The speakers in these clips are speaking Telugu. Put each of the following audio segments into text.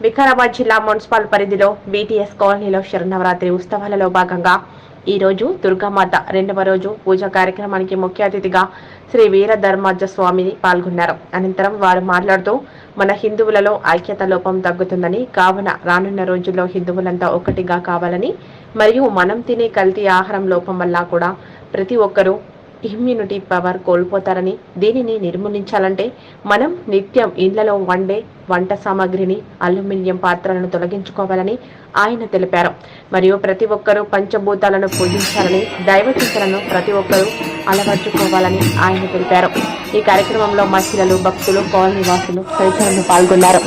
వికారాబాద్ జిల్లా మున్సిపల్ పరిధిలో బీటీఎస్ కాలనీలో శరణవరాత్రి ఉత్సవాలలో భాగంగా ఈ రోజు దుర్గామాత రెండవ రోజు పూజా కార్యక్రమానికి ముఖ్య అతిథిగా శ్రీ వీరధర్మాజ స్వామిని పాల్గొన్నారు. అనంతరం వారు మాట్లాడుతూ మన హిందువులలో ఐక్యత లోపం తగ్గుతుందని కావున రానున్న రోజుల్లో హిందువులంతా ఒకటిగా కావాలని మరియు మనం తినే కల్తీ ఆహారం లోపం వల్ల కూడా ప్రతి ఒక్కరూ ఇమ్యూనిటీ పవర్ కోల్పోతారని దీనిని నిర్మూలించాలంటే మనం నిత్యం ఇళ్ళలో వండే వంట సామాగ్రిని అల్యూమినియం పాత్రలను తొలగించుకోవాలని ఆయన తెలిపారు. మరియు ప్రతి ఒక్కరూ పంచభూతాలను పూజించాలని దైవచింతలను ప్రతి ఒక్కరూ అలవర్చుకోవాలని ఆయన తెలిపారు. ఈ కార్యక్రమంలో మహిళలు భక్తులు కాలనీ వాసులు తదితరులు పాల్గొన్నారు.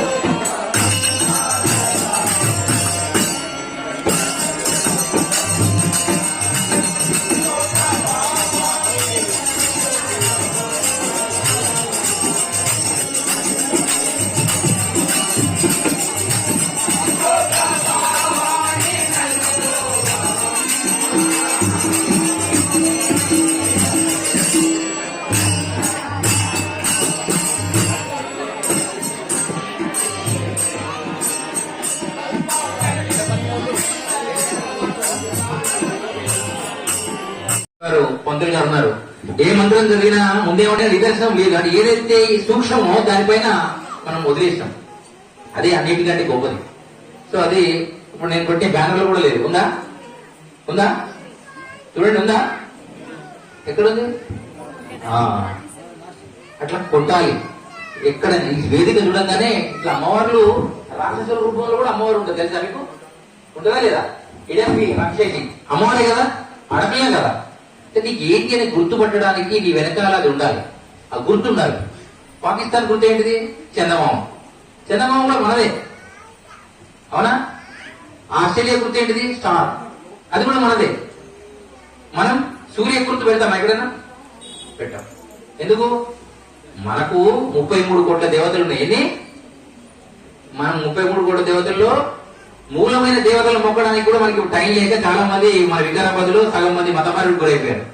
పంతులు గారు ఉన్నారు. ఏ మంత్రం జరిగినా ముందేమంటే నిదర్శనం లేదు. అంటే ఏదైతే సూక్ష్మమో దానిపైన మనం వదిలేస్తాం. అదే అన్నిటికంటే గొప్పది. సో అది ఇప్పుడు నేను కొట్టే బ్యానర్లో కూడా లేదు. ఉందా? ఉందా? చూడండి ఉందా? ఎక్కడుంది? అట్లా కొట్టాలి. ఎక్కడ ఈ వేదిక చూడంగానే ఇట్లా అమ్మవార్లు రాక్షసుల రూపంలో కూడా అమ్మవారు ఉంటుంది తెలుసా మీకు? ఉంటుందా లేదా? ఇడపి రాక్షసి అమ్మవారే కదా? అడపిలే కదా? అంటే నీకు ఏంటి అని గుర్తుపట్టడానికి నీ వెనకాల అది ఉండాలి. ఆ గుర్తు ఉండాలి పాకిస్తాన్ గుర్తు ఏంటిది? చందమామ. చందమామ కూడా మనదే. అవునా? ఆస్ట్రేలియా గుర్తు ఏంటిది? స్టార్. అది కూడా మనదే. మనం సూర్య గుర్తు పెడతాం ఎక్కడైనా? పెట్టాం. ఎందుకు? మనకు ముప్పై మూడు కోట్ల దేవతలు ఉన్నాయి. మనం ముప్పై మూడు కోట్ల దేవతల్లో మూలమైన దేవతలు మొక్కడానికి కూడా మనకి టైం లేక చాలా మంది మన వికారాబాద్లో సగం మంది మతమారుడు గురైపోయారు.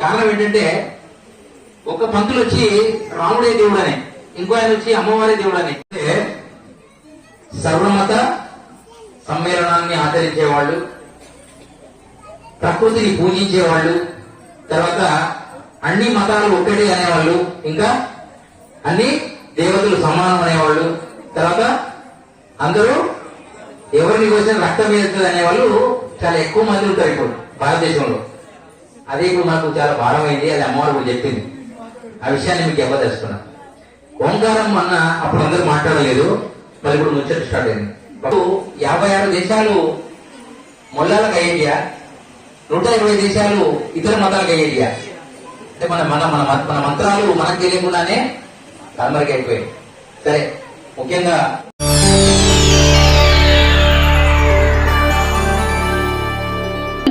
కారణం ఏంటంటే ఒక పంతులు వచ్చి రాముడే దేవుడు ఇంకో ఆయన వచ్చి అమ్మవారి దేవుడు అని సర్వమత సమ్మేళనాన్ని ఆచరించేవాళ్ళు ప్రకృతిని పూజించేవాళ్ళు తర్వాత అన్ని మతాలు ఒకటే అనేవాళ్ళు ఇంకా అన్ని దేవతలు సమానం అనేవాళ్ళు తర్వాత అందరూ ఎవరిని కోసం రక్తం వేస్తుంది అనేవాళ్ళు చాలా ఎక్కువ మంది ఉంటారు ఇప్పుడు భారతదేశంలో. అదే ఇప్పుడు మాకు చాలా భారమైంది అది అమ్మవారు కూడా చెప్పింది. ఆ విషయాన్ని మీకు ఇవ్వదలుచుకున్నా ఓంకారం అన్న అప్పుడు అందరూ మాట్లాడలేదు మరి ఇప్పుడు ముచ్చట స్టార్ట్ అయింది. ఇప్పుడు యాభై ఆరు దేశాలు మొల్లాలకు అయ్యేటియా నూట ఇరవై దేశాలు ఇతర మతాలకు అయ్యేటియా అంటే మన మన మన మన మంత్రాలు మనకు తెలియకుండానే కనుమరుగు అయిపోయాయి. సరే ముఖ్యంగా